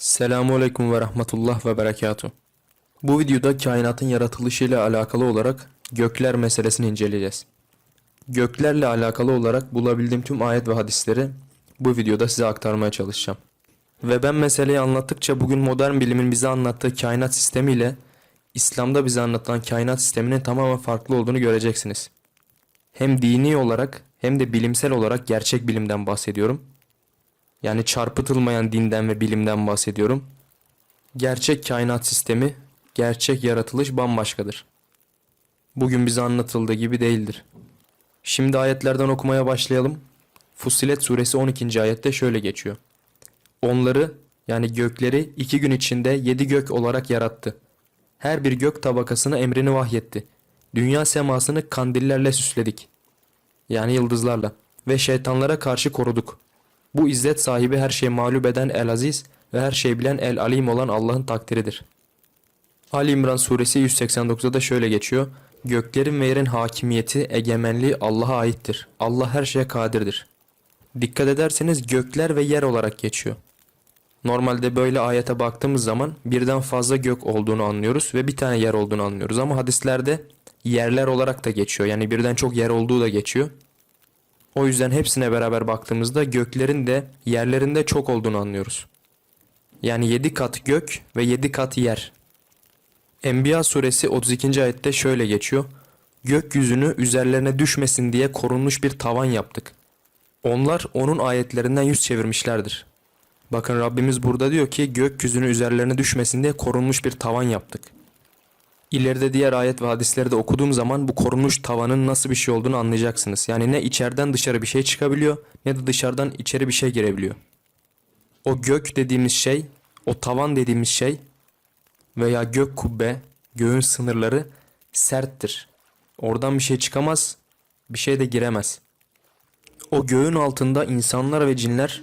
Selamun Aleyküm ve Rahmetullah ve Berekatuhu. Bu videoda kainatın yaratılışıyla alakalı olarak gökler meselesini inceleyeceğiz. Göklerle alakalı olarak bulabildiğim tüm ayet ve hadisleri bu videoda size aktarmaya çalışacağım. Ve ben meseleyi anlattıkça bugün modern bilimin bize anlattığı kainat sistemiyle İslam'da bize anlatılan kainat sisteminin tamamen farklı olduğunu göreceksiniz. Hem dini olarak hem de bilimsel olarak gerçek bilimden bahsediyorum. Yani çarpıtılmayan dinden ve bilimden bahsediyorum. Gerçek kainat sistemi, gerçek yaratılış bambaşkadır. Bugün bize anlatıldığı gibi değildir. Şimdi ayetlerden okumaya başlayalım. Fussilet suresi 12. ayette şöyle geçiyor. Onları yani gökleri iki gün içinde yedi gök olarak yarattı. Her bir gök tabakasına emrini vahyetti. Dünya semasını kandillerle süsledik. Yani yıldızlarla. Ve şeytanlara karşı koruduk. Bu izzet sahibi her şeyi mağlup eden El Aziz ve her şeyi bilen El Alim olan Allah'ın takdiridir. Ali İmran suresi 189'da da şöyle geçiyor. Göklerin ve yerin hakimiyeti, egemenliği Allah'a aittir. Allah her şeye kadirdir. Dikkat ederseniz gökler ve yer olarak geçiyor. Normalde böyle ayete baktığımız zaman birden fazla gök olduğunu anlıyoruz ve bir tane yer olduğunu anlıyoruz. Ama hadislerde yerler olarak da geçiyor. Yani birden çok yer olduğu da geçiyor. O yüzden hepsine beraber baktığımızda göklerin de yerlerin de çok olduğunu anlıyoruz. Yani 7 kat gök ve 7 kat yer. Enbiya suresi 32. ayette şöyle geçiyor. Gökyüzünü üzerlerine düşmesin diye korunmuş bir tavan yaptık. Onlar onun ayetlerinden yüz çevirmişlerdir. Bakın Rabbimiz burada diyor ki gökyüzünü üzerlerine düşmesin diye korunmuş bir tavan yaptık. İleride diğer ayet ve hadisleri de okuduğum zaman bu korunmuş tavanın nasıl bir şey olduğunu anlayacaksınız. Yani ne içeriden dışarı bir şey çıkabiliyor ne de dışarıdan içeri bir şey girebiliyor. O gök dediğimiz şey, o tavan dediğimiz şey veya gök kubbe, göğün sınırları serttir. Oradan bir şey çıkamaz, bir şey de giremez. O göğün altında insanlar ve cinler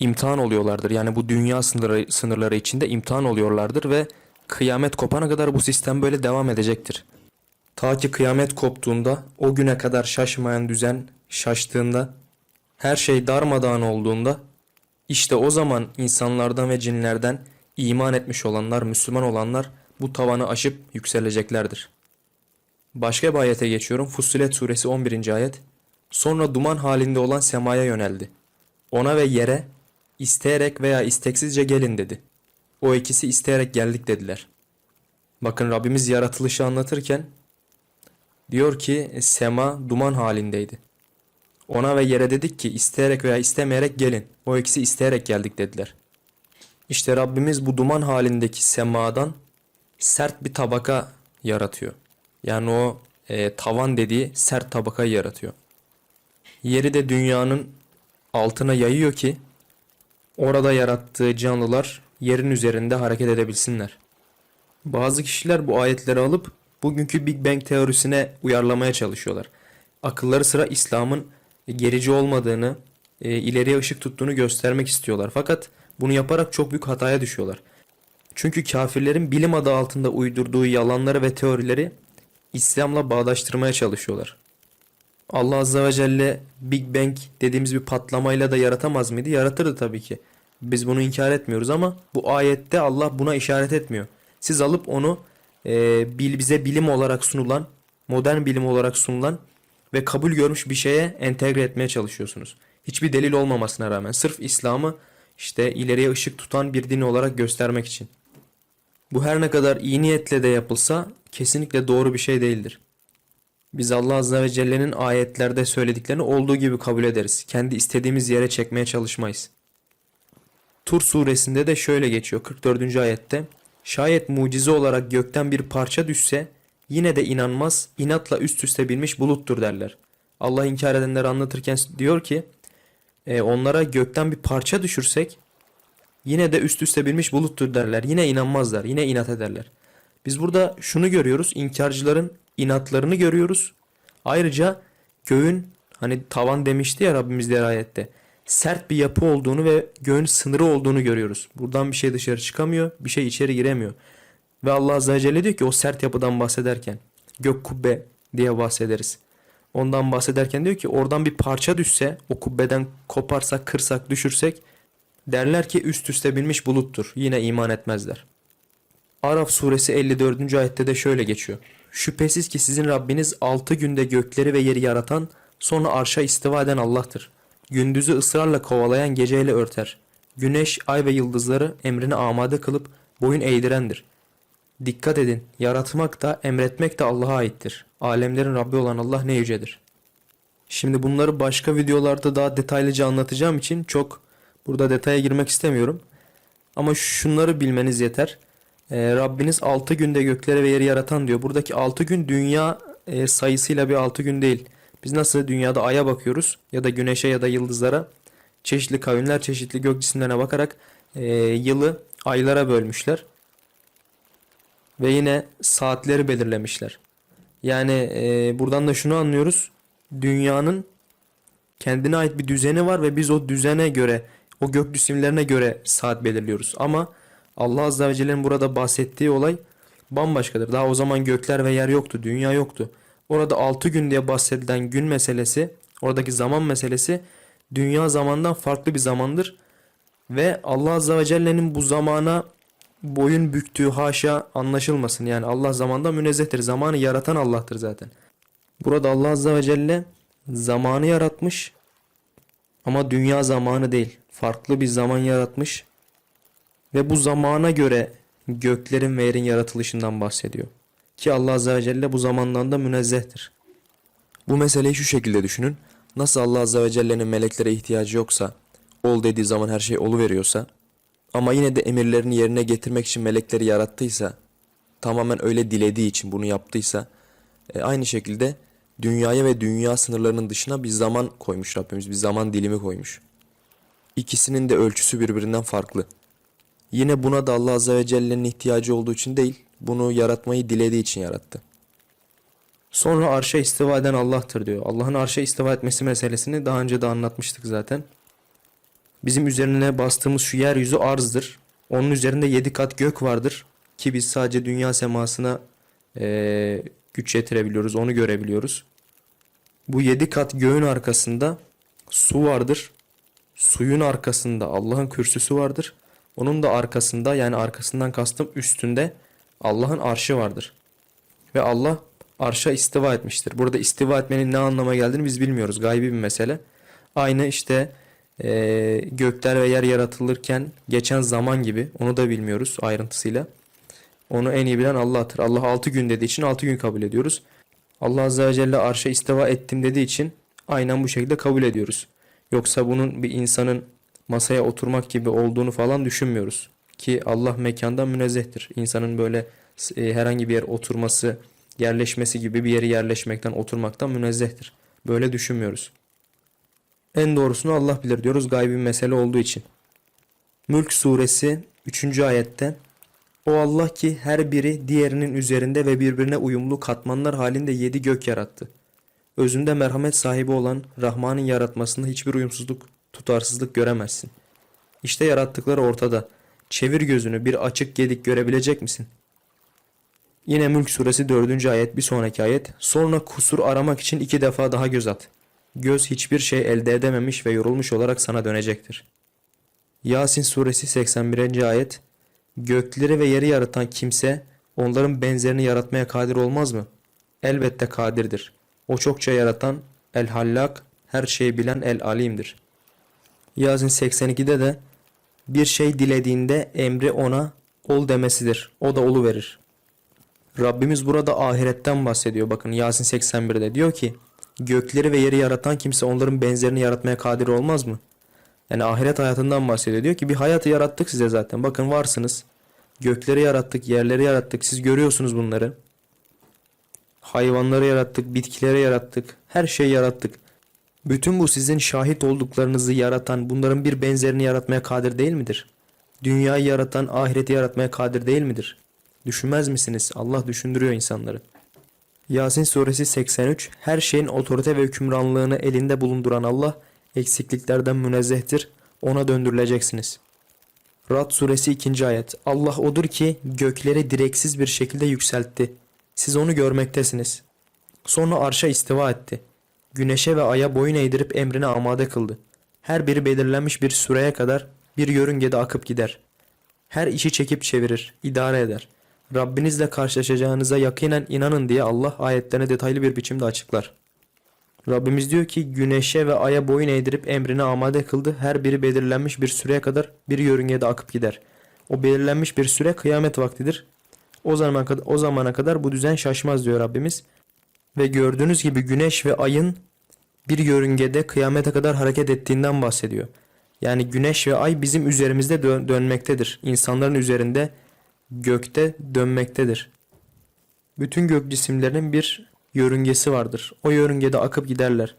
imtihan oluyorlardır. Yani bu dünya sınırları, içinde imtihan oluyorlardır ve kıyamet kopana kadar bu sistem böyle devam edecektir. Ta ki kıyamet koptuğunda, o güne kadar şaşmayan düzen şaştığında, her şey darmadağın olduğunda, işte o zaman insanlardan ve cinlerden iman etmiş olanlar, Müslüman olanlar bu tavanı aşıp yükseleceklerdir. Başka bir ayete geçiyorum. Fussilet suresi 11. ayet. Sonra duman halinde olan semaya yöneldi. Ona ve yere isteyerek veya isteksizce gelin dedi. O ikisi isteyerek geldik dediler. Bakın Rabbimiz yaratılışı anlatırken diyor ki sema duman halindeydi. Ona ve yere dedik ki isteyerek veya istemeyerek gelin. O ikisi isteyerek geldik dediler. İşte Rabbimiz bu duman halindeki semadan sert bir tabaka yaratıyor. Yani o e, tavan dediği sert tabakayı yaratıyor. Yeri de dünyanın altına yayıyor ki orada yarattığı canlılar yerin üzerinde hareket edebilsinler. Bazı kişiler bu ayetleri alıp bugünkü Big Bang teorisine uyarlamaya çalışıyorlar. Akılları sıra İslam'ın gerici olmadığını, e, ileriye ışık tuttuğunu göstermek istiyorlar. Fakat bunu yaparak çok büyük hataya düşüyorlar. Çünkü kafirlerin bilim adı altında uydurduğu yalanları ve teorileri İslam'la bağdaştırmaya çalışıyorlar. Allah Azze ve Celle Big Bang dediğimiz bir patlamayla da yaratamaz mıydı? Yaratırdı tabii ki. Biz bunu inkar etmiyoruz ama bu ayette Allah buna işaret etmiyor. Siz alıp onu e, bize bilim olarak sunulan, modern bilim olarak sunulan ve kabul görmüş bir şeye entegre etmeye çalışıyorsunuz. Hiçbir delil olmamasına rağmen sırf İslam'ı işte ileriye ışık tutan bir din olarak göstermek için. Bu her ne kadar iyi niyetle de yapılsa kesinlikle doğru bir şey değildir. Biz Allah Azze ve Celle'nin ayetlerde söylediklerini olduğu gibi kabul ederiz. Kendi istediğimiz yere çekmeye çalışmayız. Tur suresinde de şöyle geçiyor 44. ayette. Şayet mucize olarak gökten bir parça düşse yine de inanmaz, inatla üst üste binmiş buluttur derler. Allah inkar edenleri anlatırken diyor ki e, onlara gökten bir parça düşürsek yine de üst üste binmiş buluttur derler. Yine inanmazlar, yine inat ederler. Biz burada şunu görüyoruz, inkarcıların inatlarını görüyoruz. Ayrıca göğün hani tavan demişti ya Rabbimiz diğer ayette sert bir yapı olduğunu ve göğün sınırı olduğunu görüyoruz. Buradan bir şey dışarı çıkamıyor, bir şey içeri giremiyor. Ve Allah Azze ve Celle diyor ki o sert yapıdan bahsederken gök kubbe diye bahsederiz. Ondan bahsederken diyor ki oradan bir parça düşse o kubbeden koparsak, kırsak, düşürsek Derler ki üst üste binmiş buluttur. Yine iman etmezler. Araf suresi 54. ayette de şöyle geçiyor. Şüphesiz ki sizin Rabbiniz 6 günde gökleri ve yeri yaratan, sonra arşa istiva eden Allah'tır. Gündüzü ısrarla kovalayan geceyle örter. Güneş, ay ve yıldızları emrine amade kılıp boyun eğdirendir. Dikkat edin, yaratmak da emretmek de Allah'a aittir. Alemlerin Rabbi olan Allah ne yücedir. Şimdi bunları başka videolarda daha detaylıca anlatacağım için çok burada detaya girmek istemiyorum. Ama şunları bilmeniz yeter. Ee, Rabbiniz 6 günde gökleri ve yeri yaratan diyor. Buradaki 6 gün dünya e, sayısıyla bir 6 gün değil. Biz nasıl dünyada aya bakıyoruz ya da güneşe ya da yıldızlara çeşitli kavimler çeşitli gök cisimlerine bakarak e, yılı aylara bölmüşler. Ve yine saatleri belirlemişler. Yani e, buradan da şunu anlıyoruz. Dünyanın kendine ait bir düzeni var ve biz o düzene göre, o gök cisimlerine göre saat belirliyoruz. Ama Allah Azze ve Celle'nin burada bahsettiği olay bambaşkadır. Daha o zaman gökler ve yer yoktu, dünya yoktu. Orada 6 gün diye bahsedilen gün meselesi, oradaki zaman meselesi dünya zamandan farklı bir zamandır. Ve Allah Azze ve Celle'nin bu zamana boyun büktüğü haşa anlaşılmasın. Yani Allah zamanda münezzehtir. Zamanı yaratan Allah'tır zaten. Burada Allah Azze ve Celle zamanı yaratmış ama dünya zamanı değil. Farklı bir zaman yaratmış ve bu zamana göre göklerin ve yerin yaratılışından bahsediyor. Ki Allah Azze ve Celle bu zamandan da münezzehtir. Bu meseleyi şu şekilde düşünün. Nasıl Allah Azze ve Celle'nin meleklere ihtiyacı yoksa, ol dediği zaman her şey veriyorsa, ama yine de emirlerini yerine getirmek için melekleri yarattıysa, tamamen öyle dilediği için bunu yaptıysa, e, aynı şekilde dünyaya ve dünya sınırlarının dışına bir zaman koymuş Rabbimiz, bir zaman dilimi koymuş. İkisinin de ölçüsü birbirinden farklı. Yine buna da Allah Azze ve Celle'nin ihtiyacı olduğu için değil, bunu yaratmayı dilediği için yarattı. Sonra arşa istiva eden Allah'tır diyor. Allah'ın arşa istiva etmesi meselesini daha önce de anlatmıştık zaten. Bizim üzerine bastığımız şu yeryüzü arzdır. Onun üzerinde yedi kat gök vardır. Ki biz sadece dünya semasına eee, güç yetirebiliyoruz, onu görebiliyoruz. Bu yedi kat göğün arkasında su vardır. Suyun arkasında Allah'ın kürsüsü vardır. Onun da arkasında yani arkasından kastım üstünde Allah'ın arşı vardır. Ve Allah arşa istiva etmiştir. Burada istiva etmenin ne anlama geldiğini biz bilmiyoruz. Gaybi bir mesele. Aynı işte e, gökler ve yer yaratılırken geçen zaman gibi onu da bilmiyoruz ayrıntısıyla. Onu en iyi bilen Allah'tır. Allah 6 gün dediği için 6 gün kabul ediyoruz. Allah Azze ve Celle arşa istiva ettim dediği için aynen bu şekilde kabul ediyoruz. Yoksa bunun bir insanın masaya oturmak gibi olduğunu falan düşünmüyoruz. Ki Allah mekandan münezzehtir. İnsanın böyle e, herhangi bir yer oturması, yerleşmesi gibi bir yere yerleşmekten, oturmaktan münezzehtir. Böyle düşünmüyoruz. En doğrusunu Allah bilir diyoruz gaybi bir mesele olduğu için. Mülk suresi 3. ayette O Allah ki her biri diğerinin üzerinde ve birbirine uyumlu katmanlar halinde yedi gök yarattı. Özünde merhamet sahibi olan Rahman'ın yaratmasında hiçbir uyumsuzluk, tutarsızlık göremezsin. İşte yarattıkları ortada. Çevir gözünü bir açık gedik görebilecek misin? Yine Mülk suresi 4. ayet bir sonraki ayet. Sonra kusur aramak için iki defa daha göz at. Göz hiçbir şey elde edememiş ve yorulmuş olarak sana dönecektir. Yasin suresi 81. ayet. Gökleri ve yeri yaratan kimse onların benzerini yaratmaya kadir olmaz mı? Elbette kadirdir. O çokça yaratan El Hallak, her şeyi bilen El Alim'dir. Yasin 82'de de bir şey dilediğinde emri ona ol demesidir. O da olu verir. Rabbimiz burada ahiretten bahsediyor. Bakın Yasin 81'de diyor ki gökleri ve yeri yaratan kimse onların benzerini yaratmaya kadir olmaz mı? Yani ahiret hayatından bahsediyor. Diyor ki bir hayatı yarattık size zaten. Bakın varsınız. Gökleri yarattık, yerleri yarattık. Siz görüyorsunuz bunları. Hayvanları yarattık, bitkileri yarattık. Her şeyi yarattık. Bütün bu sizin şahit olduklarınızı yaratan, bunların bir benzerini yaratmaya kadir değil midir? Dünyayı yaratan, ahireti yaratmaya kadir değil midir? Düşünmez misiniz? Allah düşündürüyor insanları. Yasin suresi 83 Her şeyin otorite ve hükümranlığını elinde bulunduran Allah eksikliklerden münezzehtir. Ona döndürüleceksiniz. Rad suresi 2. ayet Allah odur ki gökleri direksiz bir şekilde yükseltti. Siz onu görmektesiniz. Sonra arşa istiva etti. Güneşe ve aya boyun eğdirip emrine amade kıldı. Her biri belirlenmiş bir süreye kadar bir yörüngede akıp gider. Her işi çekip çevirir, idare eder. Rabbinizle karşılaşacağınıza yakinen inanın diye Allah ayetlerini detaylı bir biçimde açıklar. Rabbimiz diyor ki güneşe ve aya boyun eğdirip emrine amade kıldı. Her biri belirlenmiş bir süreye kadar bir yörüngede akıp gider. O belirlenmiş bir süre kıyamet vaktidir. O zamana kadar, o zamana kadar bu düzen şaşmaz diyor Rabbimiz. Ve gördüğünüz gibi güneş ve ayın bir yörüngede kıyamete kadar hareket ettiğinden bahsediyor. Yani güneş ve ay bizim üzerimizde dö- dönmektedir. İnsanların üzerinde gökte dönmektedir. Bütün gök cisimlerinin bir yörüngesi vardır. O yörüngede akıp giderler.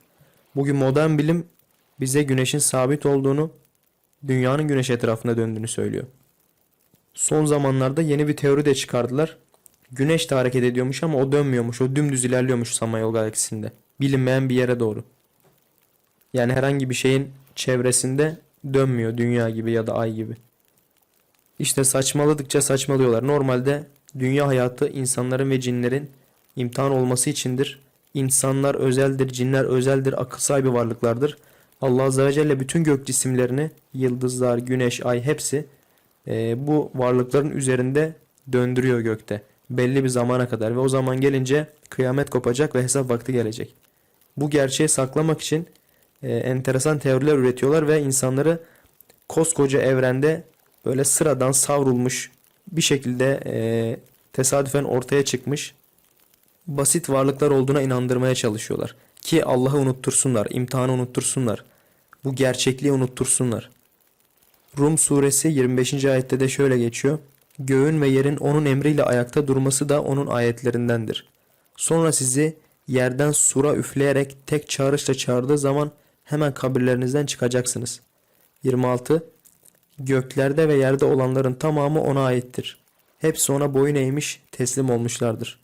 Bugün modern bilim bize güneşin sabit olduğunu, dünyanın güneş etrafında döndüğünü söylüyor. Son zamanlarda yeni bir teori de çıkardılar. Güneş de hareket ediyormuş ama o dönmüyormuş. O dümdüz ilerliyormuş Samanyolu galaksisinde. Bilinmeyen bir yere doğru. Yani herhangi bir şeyin çevresinde dönmüyor dünya gibi ya da ay gibi. İşte saçmaladıkça saçmalıyorlar. Normalde dünya hayatı insanların ve cinlerin imtihan olması içindir. İnsanlar özeldir, cinler özeldir, akıl sahibi varlıklardır. Allah Azze ve Celle bütün gök cisimlerini, yıldızlar, güneş, ay hepsi e, bu varlıkların üzerinde döndürüyor gökte. Belli bir zamana kadar ve o zaman gelince kıyamet kopacak ve hesap vakti gelecek. Bu gerçeği saklamak için e, enteresan teoriler üretiyorlar ve insanları koskoca evrende böyle sıradan savrulmuş bir şekilde e, tesadüfen ortaya çıkmış basit varlıklar olduğuna inandırmaya çalışıyorlar. Ki Allah'ı unuttursunlar, imtihanı unuttursunlar. Bu gerçekliği unuttursunlar. Rum suresi 25. ayette de şöyle geçiyor. Göğün ve yerin onun emriyle ayakta durması da onun ayetlerindendir. Sonra sizi yerden sura üfleyerek tek çağrışla çağırdığı zaman hemen kabirlerinizden çıkacaksınız. 26. Göklerde ve yerde olanların tamamı ona aittir. Hepsi ona boyun eğmiş, teslim olmuşlardır.